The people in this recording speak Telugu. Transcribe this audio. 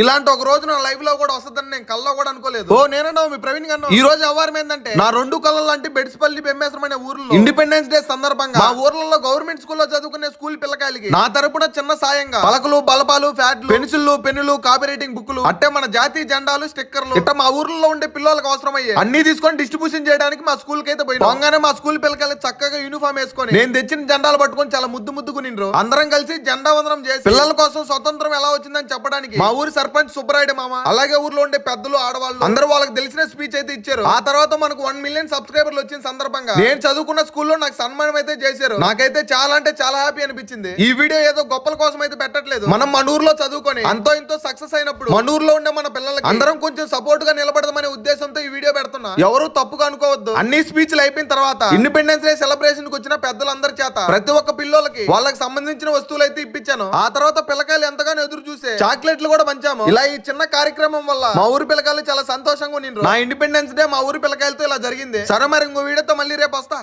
ఇలాంటి ఒక రోజు నా లైఫ్లో కూడా వస్తుందని నేను కల్లో కూడా అనుకోలేదు. ఓ నేనన్నా మీ ప్రవీణ్ గారు ఈ రోజు అవ్వారం ఏంటంటే నా రెండు కళ్ళ లాంటి బెడ్స్పల్లి బెమ్మేశ్వరమైన ఊర్లో ఇండిపెండెన్స్ డే సందర్భంగా మా ఊర్లలో గవర్నమెంట్ స్కూల్లో చదువుకునే స్కూల్ పిల్లకాయలకి నా తరపున చిన్న సాయంగా పలకలు బలపాలు ఫ్యాట్లు పెన్సిల్లు పెన్నులు కాపీ రైటింగ్ బుక్లు అంటే మన జాతీయ జెండాలు స్టిక్కర్లు ఇట్లా మా ఊర్లలో ఉండే పిల్లలకు అవసరమయ్యే అన్ని తీసుకొని డిస్ట్రిబ్యూషన్ చేయడానికి మా స్కూల్కి అయితే పోయి పోగానే మా స్కూల్ పిల్లకాయలు చక్కగా యూనిఫామ్ వేసుకొని నేను తెచ్చిన జెండాలు పట్టుకొని చాలా ముద్దు ముద్దుకు నిండ్రు. అందరం కలిసి జెండా వందనం చేసి పిల్లల కోసం స్వతంత్రం ఎలా వచ్చిందని చెప్పడానికి మా ఊరి సర్పంచ్ సుబ్బరాయుడు మామ. అలాగే ఊర్లో ఉండే పెద్దలు ఆడవాళ్ళు. అందరూ వాళ్ళకి తెలిసిన స్పీచ్ అయితే ఇచ్చారు. ఆ తర్వాత మనకు వన్ మిలియన్ సబ్స్క్రైబర్లు వచ్చిన సందర్భంగా నేను చదువుకున్న స్కూల్లో నాకు సన్మానం అయితే చేశారు. నాకైతే చాలా అంటే చాలా హ్యాపీ అనిపించింది. ఈ వీడియో ఏదో గొప్పల కోసం అయితే పెట్టట్లేదు. మనం మన ఊర్లో చదువుకొని అంతో ఇంతో సక్సెస్ అయినప్పుడు మన ఊర్లో ఉండే మన పిల్లలకి అందరం కొంచెం సపోర్ట్గా నిలబడదామనే ఉద్దేశంతో ఈ వీడియో పెడుతున్నా. ఎవరు తప్పుగా అనుకోవద్దు. అన్ని స్పీచ్లు అయిపోయిన తర్వాత ఇండిపెండెన్స్ డే సెలబ్రేషన్కి వచ్చిన పెద్దలందరి చేత ప్రతి ఒక్క పిల్లోలకి వాళ్ళకి సంబంధించిన వస్తువులు అయితే ఇప్పించాను. ఆ తర్వాత పిల్లకాయలు ఎంతగానో ఎదురు చూసే చాక్లెట్లు కూడా పంచాము. ఇలా ఈ చిన్న కార్యక్రమం వల్ల మా ఊరి పిల్లకాయలు చాలా సంతోషంగా ఉండిండ్రు నా ఇండిపెండెన్స్ డే మా ఊరి పిల్లకాయలతో ఇలా జరిగింది. సరే మరి ఇంకో వీడియోతో మళ్ళీ రేపు వస్తా.